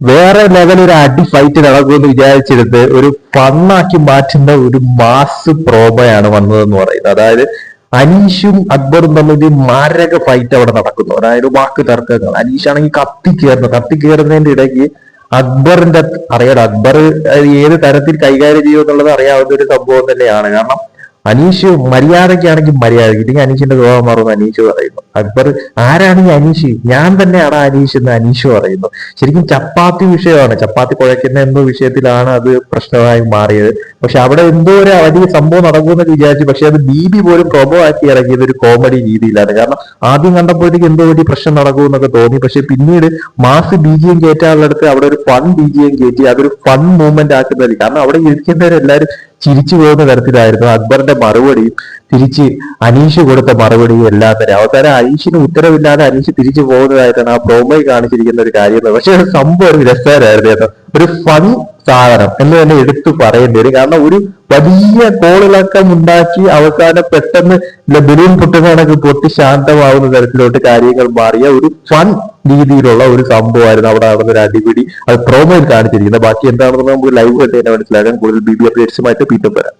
വേറെ ലെവൽ ഒരു അടി ഫൈറ്റ് നടക്കുമെന്ന് വിചാരിച്ചെടുത്ത് ഒരു പന്നാക്കി മാറ്റുന്ന ഒരു മാസ് പ്രോബയാണ് വന്നതെന്ന് പറയുന്നത്. അതായത് അനീഷും അക്ബറും തമ്മിൽ മാരക ഫൈറ്റ് അവിടെ നടക്കുന്നു. അതായത് വാക്ക് തർക്കങ്ങൾ. അനീഷ് ആണെങ്കിൽ കത്തി കയറുന്നു കത്തി കയറുന്നതിന്റെ ഇടയ്ക്ക് അക്ബറിന്റെ അറിയാം അക്ബർ ഏത് തരത്തിൽ കൈകാര്യം ചെയ്യുമെന്നുള്ളത് അറിയാവുന്ന ഒരു സംഭവം തന്നെയാണ്. കാരണം അനീഷ് മര്യാദയ്ക്കാണെങ്കിൽ മര്യാദയ്ക്ക്. ഇല്ലെങ്കിൽ അനീഷിന്റെ സ്വഭാവം മാറുമെന്ന് അനീഷ് പറയുന്നു. അക്ബർ ആരാണ് ഈ അനീഷ്? ഞാൻ തന്നെയാണ് അനീഷ് എന്ന് അനീഷ് പറയുന്നു. ശരിക്കും ചപ്പാത്തി വിഷയമാണ്. ചപ്പാത്തി കുഴക്കുന്ന എന്തോ വിഷയത്തിലാണ് അത് പ്രശ്നമായി മാറിയത്. പക്ഷെ അവിടെ എന്തോ ഒരു വലിയ സംഭവം നടക്കുമെന്ന് വിചാരിച്ചു. പക്ഷെ അത് ബി ബി പോലും പ്രൊബോ ആക്കി ഇറങ്ങിയത് ഒരു കോമഡി രീതിയിലാണ്. കാരണം ആദ്യം കണ്ടപ്പോഴത്തേക്ക് എന്തോ വലിയ പ്രശ്നം നടക്കുമെന്നൊക്കെ തോന്നി. പക്ഷെ പിന്നീട് മാസ് ബി ജി എം കയറ്റാനുള്ളടത്ത് അവിടെ ഒരു ഫൺ ബി ജി എം കയറ്റി അതൊരു ഫൺ മൂവ്മെന്റ് ആക്കുന്നതിൽ. കാരണം അവിടെ ഇരിക്കുന്നവരെല്ലാരും ചിരിച്ചു പോകുന്ന തരത്തിലായിരുന്നു അക്ബറിന്റെ മറുപടിയും തിരിച്ച് അനീഷ് കൊടുത്ത മറുപടിയും എല്ലാം തന്നെ. അവസാനം അനീഷിന് ഉത്തരവില്ലാതെ അനീഷ് തിരിച്ചു പോകുന്നതായിട്ടാണ് ആ പ്രോമോയിൽ കാണിച്ചിരിക്കുന്ന ഒരു കാര്യം. പക്ഷെ സംഭവം ഒരു രസകരമായിരുന്നു ഒരു ഫൺ സാധനം എന്ന് തന്നെ എടുത്തു പറയേണ്ടി വരും. കാരണം ഒരു വലിയ കോളിളക്കം ഉണ്ടാക്കി അവസാനം പെട്ടെന്ന് ബലൂൺ പൊട്ടുന്നതൊക്കെ പൊട്ടി ശാന്തമാവുന്ന തരത്തിലോട്ട് കാര്യങ്ങൾ മാറിയ ഒരു ഫൺ രീതിയിലുള്ള ഒരു സംഭവമായിരുന്നു അവിടെ നടന്ന ഒരു അടിപിടി. അത് പ്രോമോയിൽ കാണിച്ചിരിക്കുന്നത്. ബാക്കി എന്താണെന്ന് നമുക്ക് ലൈവ് കണ്ടു തന്നെ മനസ്സിലാക്കാൻ കൂടുതൽ ബി ബി അപ്ഡേറ്റ്സുമായിട്ട് പീറ്റർ വരാം.